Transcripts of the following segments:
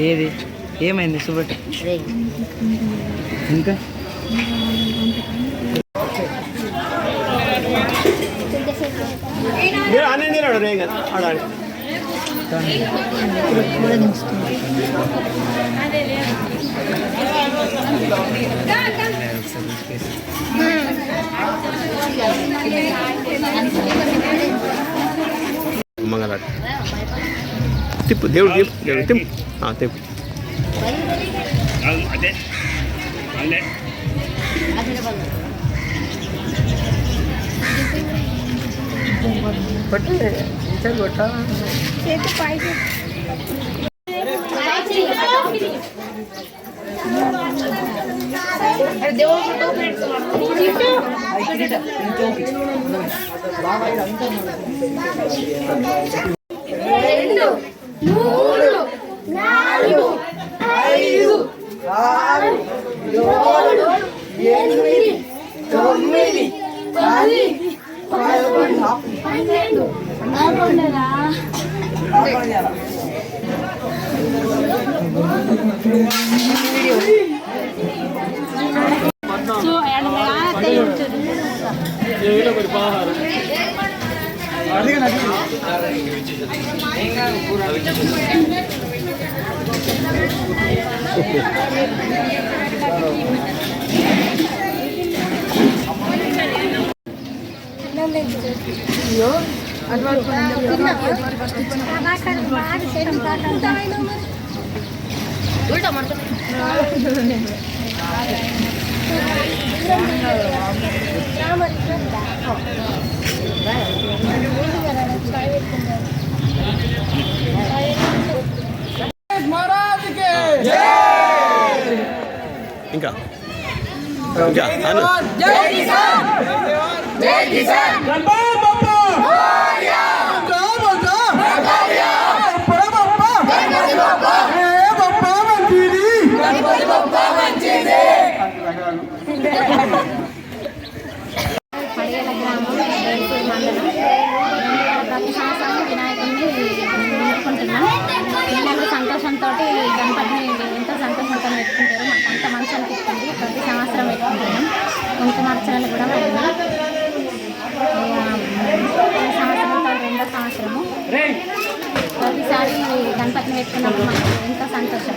ఏది? ఏమైంది చూపెట్టు ఇంకా? మంగళాడు ತಿಪ್ಪು ದೇವ್ರು ತಿಪ್ಪು ದೇವ್ರು ತಿಂಪು ಹಾಂ ತಿಪ್ಪು రెండు తిప్పు దేవుడు తిప్పు దేవుడు తిప్పు ఆ, తిప్పు కొట్టు ఈసారి కొట్టా ఇంకా. ఇంకా. అను పడిగల సంతోషంతో గణపతిని ఎంతో సంతోషంతో పెట్టుకుంటారు. మాకు అంత మంచి అనిపిస్తుంది. ప్రతి సంవత్సరం పెట్టుకుంటున్నాం కుంకుమార్చనలు కూడా వెళ్ళినాం ఈ సంవత్సరంతో రెండో సంవత్సరము. ప్రతిసారి గణపతిని పెట్టుకున్నప్పుడు మాకు ఎంతో సంతోషం.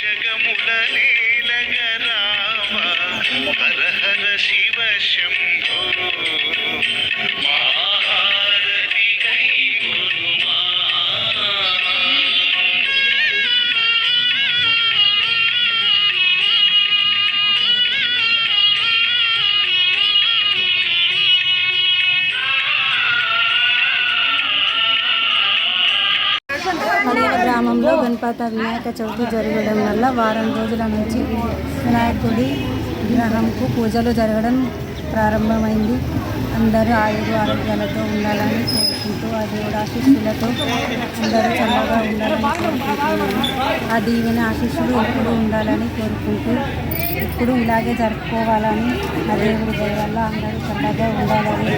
జగముల నీలగరావ హర హర శివ శంభో. గ్రామంలో గణపత వినాయక చవితి జరగడం వల్ల వారం రోజుల నుంచి వినాయకుడి విగ్రహంకు పూజలు జరగడం ప్రారంభమైంది. అందరూ ఆయుధ ఆరోగ్యాలతో ఉండాలని కోరుకుంటూ ఆ దేవుడు ఆశీస్సులతో అందరూ చల్లగా ఉండాలని కోరుకుంటున్నాను ఆ దీవెన ఆశీస్సులు ఎప్పుడు ఉండాలని కోరుకుంటూ ఇప్పుడు ఇలాగే జరుపుకోవాలని ఆ దేవుడి వల్ల అందరూ చల్లగా ఉండాలని